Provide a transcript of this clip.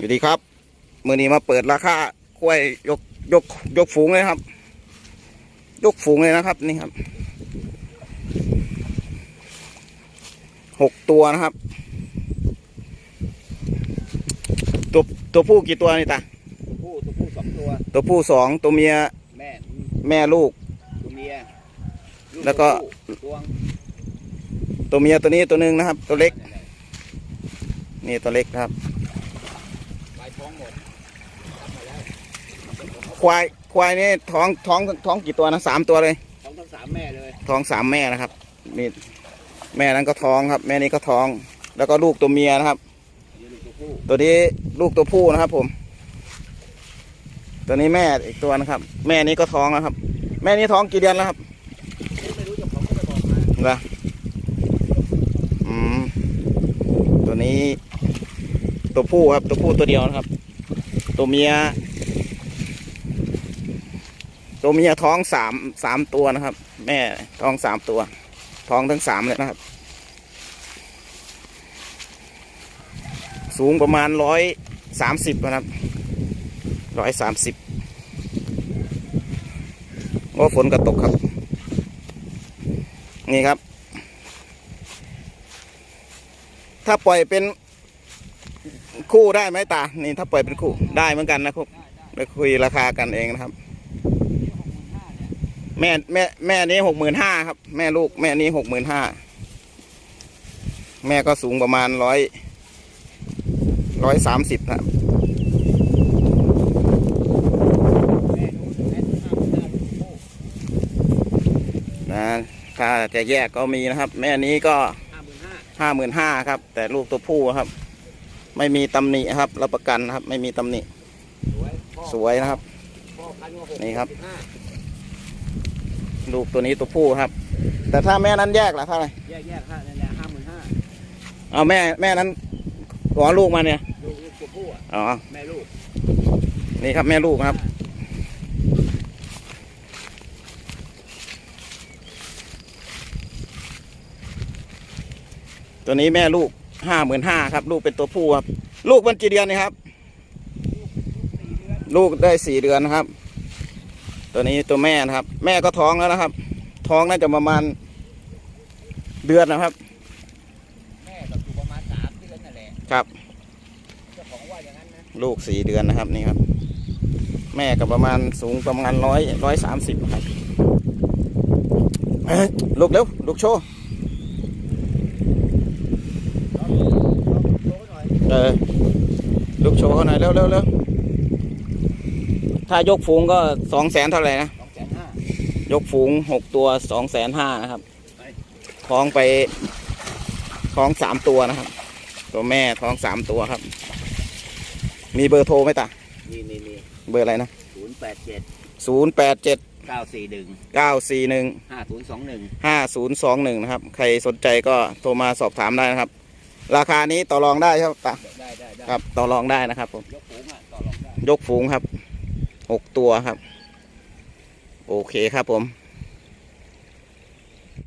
สวัสดีครับมือนี้มาเปิดราคากล้วยยกยกยกฝูงเลยครับ ยกฝูงเลยนะครับนี่ครับหกตัวนะครับ ตัวตัวผู้กี่ตัวนี่ตาผู้ตัวผู้สองตัว ตัวผู้สองตัวเมียแม่แม่ลูก ตัวเมียแล้วก็ตัวตัวเมียตัวนี้ตัวหนึ่งนะครับ ตัวเล็ก นี่ตัวเล็กนะครับ ลายท้องหมดทำมาแล้ว ควายควายนี่ท้องท้องท้องกี่ตัวนะสามตัวเลย ท้องทั้งสามแม่เลย ท้องสามแม่นะครับนี่แม่นั้นก็ท้องครับ แม่นี้ก็ท้อง แล้วก็ลูกตัวเมียนะครับยืนตัวผู้ตัวนี้ลูกตัวผู้นะครับ ผม ตัวนี้แม่อีกตัวนะครับ แม่นี้ก็ท้องนะครับ แม่นี้ท้องกี่เดือนแล้วครับไม่รู้เจ้าของก็จะบอกมาเหรออืมตัวนี้ ตัวผู้ครับ ตัวผู้ตัวเดียวนะครับ ตัวเมีย ตัวเมียท้องสามสามตัวนะครับ แม่ท้องสามตัว ท้องทั้งสามเลยนะครับ สูงประมาณร้อยสามสิบนะครับร้อยสามสิบว่าฝนกระตกครับ นี่ครับ ถ้าปล่อยเป็นคู่ได้ไหมตา นี่ถ้าปล่อยเป็นคู่ได้เหมือนกันนะครับไปคุยราคากันเองนะครับ แม่แม่แม่นี้หกหมื่นห้าครับ แม่ลูกแม่นี้หกหมื่นห้าแม่ก็สูงประมาณร้อยร้อยสามสิบครับนะถ้าจะแยกก็มีนะครับ แม่นี้ก็ห้าหมื่นห้าห้าหมื่นห้าครับ แต่ลูกตัวผู้ครับ ไม่มีตำหนิครับรับประกันครับ ไม่มีตำหนิสวยนะครับนี่ครับ ลูกตัวนี้ตัวผู้ครับ แต่ถ้าแม่นั้นแยกล่ะเท่าไหร่แยกแยกห้าเนี่ยเนี่ยห้าหมื่นห้าเอาแม่แม่นั้นขอลูกมาเนี่ยลูกลูกตัวผู้อะอ๋อแม่ลูกนี่ครับแม่ลูกครับ ตัวนี้แม่ลูกห้าหมื่นห้าครับ ลูกเป็นตัวผู้ครับ ลูกมันกี่เดือนนี่ครับ ลูกได้สี่เดือนนะครับ ตัวนี้ตัวแม่นะครับ แม่ก็ท้องแล้วนะครับ ท้องน่าจะประมาณเดือนนะครับ แม่แบบอยู่ประมาณสามเดือนนั่นแหละครับเจ้าของว่าอย่างนั้นนะลูกสี่เดือนนะครับนี่ครับ แม่ก็ประมาณสูงประมาณร้อยร้อยสามสิบครับเอ้ยลูกเร็วลูกโชว์ลองลองโชว์หน่อยเออลูกโชว์เขาหน่อยเร็วเร็วเร็ว ถ้ายกฝูงก็สองแสนเท่าไหร่นะสองแสนห้ายกฝูงหกตัวสองแสนห้านะครับท้องไปท้องสามตัวนะครับ ตัวแม่ท้องสามตัวครับ มีเบอร์โทรไหมตานี่นี่นี่เบอร์อะไรนะศูนย์แปดเจ็ดศูนย์แปดเจ็ดเก้าสี่หนึ่งเก้าสี่หนึ่งห้าศูนย์สองหนึ่งห้าศูนย์สองหนึ่งนะครับ ใครสนใจก็โทรมาสอบถามได้นะครับ ราคานี้ต่อรองได้ครับตาได้ได้ได้ครับต่อรองได้นะครับผมยกฝูงอะต่อรองได้ยกฝูงครับ 6 ตัวครับ โอเคครับผม